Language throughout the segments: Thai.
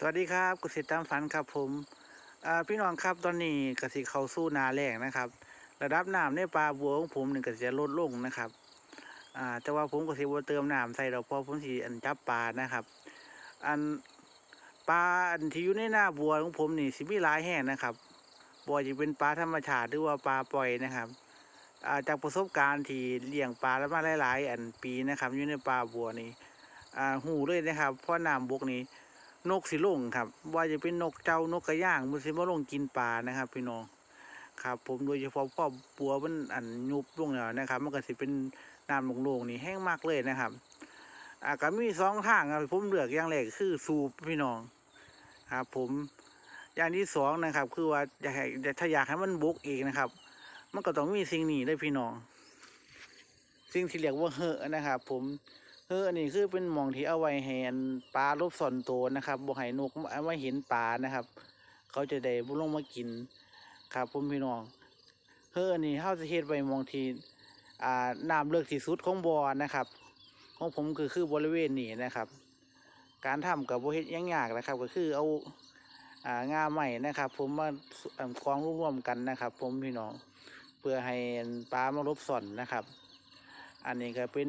สวัสดีครับกษตรตามฝันครับผมพี่น้องครับตอนนี้กสิเข้าสู่นาแรงนะครับ ระดับน้ำในปลาบัวของผมหนึ่งก็จะลดลงนะครับแต่ว่าผมกสิบ่เติมน้ำใส่เพราะผมสิอันจับปลานะครับ อันปลาอันที่อยู่ในหน้าบัวของผมนี่สิมีหลายแห่งนะครับบัวจะเป็นปลาธรรมชาติหรือว่าปลาปล่อยนะครับาจากประสบการณ์ที่เลี้ยงปลาแล้วมาหลาย ๆ อันปีนะครับอยู่ในปลาบัวนี่หูเลยนะครับเพราะน้ำบกนี้ นกสิลงครับ ว่าจะเป็นนกเจ้านกกระย่างมันสิมาลงกินปลานะครับ พี่น้องครับ ผมโดยเฉพาะพ่อปัวมันอันยุบลงแล้วนะครับ มันก็สิเป็นน้ำโล่งๆนี่แห้งมากเลยนะครับอ่าก็มีสองทางครับผมเลือกอย่างแรกคือสูบพี่น้องครับ ผมอย่างที่สองนะครับ คือว่าอยากให้ถ้าอยากให้มันบุกเองนะครับ มันก็ต้องมีสิ่งนี้เลยพี่น้อง สิ่งที่เรียกว่าเหอะนะครับ ผม เหอะนี่คือเป็นหมองที่เอาไว้ให้อันปลาลบซ่อนตัวนะครับบ่ให้นกมามาเห็นปลานะครับ เขาจะได้บ่ลงมากินครับผมพี่น้องเหอะนี่เฮาจะเฮ็ดไว้มองที่อ่าน้ำเลิกที่สุดของบ่อนะครับ ของผมคือคือบริเวณนี้นะครับ การทำกับบ่เฮ็ดยังยากนะครับ ก็คือเอาอ่างาใหม่นะครับ ผมมาอ่าคล้องรวมๆกันนะครับ ผมพี่น้องเพื่อให้ปลามาลบซ่อนนะครับ อันนี้ก็เป็น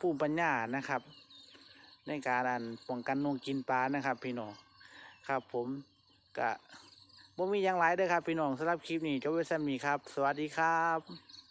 ผู้ปัญญานะครับ ในการอันป้องกันนงกินปลานะครับ พี่น้องครับผมก็บ่มีอย่างไรเด้อครับ พี่น้องสำหรับคลิปนี้จบไว้ซ้ำนี้ครับ สวัสดีครับ